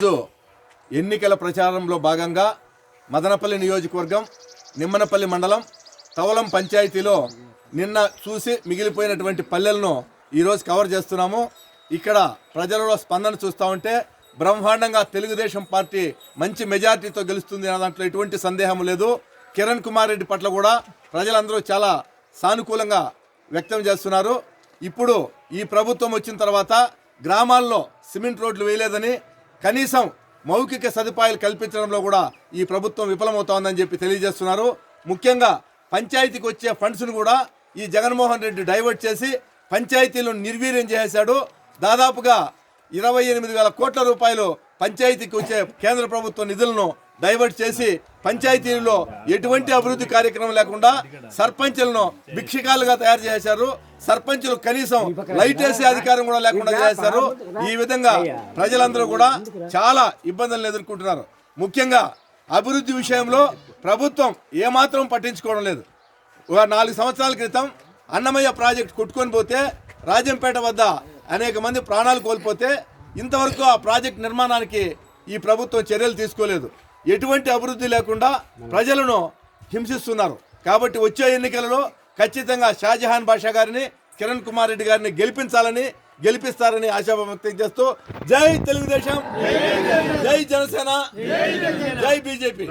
ఈరోజు ఎన్నికల ప్రచారంలో భాగంగా మదనపల్లి నియోజకవర్గం నిమ్మనపల్లి మండలం తవలం పంచాయతీలో నిన్న చూసి మిగిలిపోయినటువంటి పల్లెలను ఈరోజు కవర్ చేస్తున్నాము. ఇక్కడ ప్రజలలో స్పందన చూస్తూ ఉంటే బ్రహ్మాండంగా తెలుగుదేశం పార్టీ మంచి మెజార్టీతో గెలుస్తుంది అన్న దాంట్లో ఎటువంటి సందేహం లేదు. కిరణ్ కుమార్ రెడ్డి పట్ల కూడా ప్రజలందరూ చాలా సానుకూలంగా వ్యక్తం చేస్తున్నారు. ఇప్పుడు ఈ ప్రభుత్వం వచ్చిన తర్వాత గ్రామాల్లో సిమెంట్ రోడ్లు వేయలేదని కనీసం మౌఖిక సదుపాయాలు కల్పించడంలో కూడా ఈ ప్రభుత్వం విఫలమవుతోందని చెప్పి తెలియజేస్తున్నారు. ముఖ్యంగా పంచాయతీకి వచ్చే ఫండ్స్ను కూడా ఈ జగన్మోహన్ రెడ్డి డైవర్ట్ చేసి పంచాయతీలను నిర్వీర్యం చేశాడు దాదాపుగా ఇరవై ఎనిమిది వేల కోట్ల రూపాయలు పంచాయతీకి వచ్చే కేంద్ర ప్రభుత్వ నిధులను డైవర్ట్ చేసి పంచాయతీలో ఎటువంటి అభివృద్ధి కార్యక్రమం లేకుండా సర్పంచులను భిక్షకాలుగా తయారు చేశారు. సర్పంచులు కనీసం లైట్ వేసే అధికారం కూడా లేకుండా చేశారు. ఈ విధంగా ప్రజలందరూ కూడా చాలా ఇబ్బందులను ఎదుర్కొంటున్నారు. ముఖ్యంగా అభివృద్ధి విషయంలో ప్రభుత్వం ఏమాత్రం పట్టించుకోవడం లేదు. ఒక నాలుగు సంవత్సరాల క్రితం అన్నమయ్య ప్రాజెక్ట్ కొట్టుకొని పోతే రాజంపేట వద్ద అనేక మంది ప్రాణాలు కోల్పోతే ఇంతవరకు ఆ ప్రాజెక్ట్ నిర్మాణానికి ఈ ప్రభుత్వం చర్యలు తీసుకోలేదు. ఎటువంటి అభివృద్ధి లేకుండా ప్రజలను హింసిస్తున్నారు. కాబట్టి వచ్చే ఎన్నికలలో ఖచ్చితంగా షాజహాన్ బాషా గారిని కిరణ్ కుమార్ రెడ్డి గారిని గెలిపించాలని గెలిపిస్తారని ఆశాభావం వ్యక్తం చేస్తూ జై తెలుగుదేశం జై జనసేన జై బీజేపీ.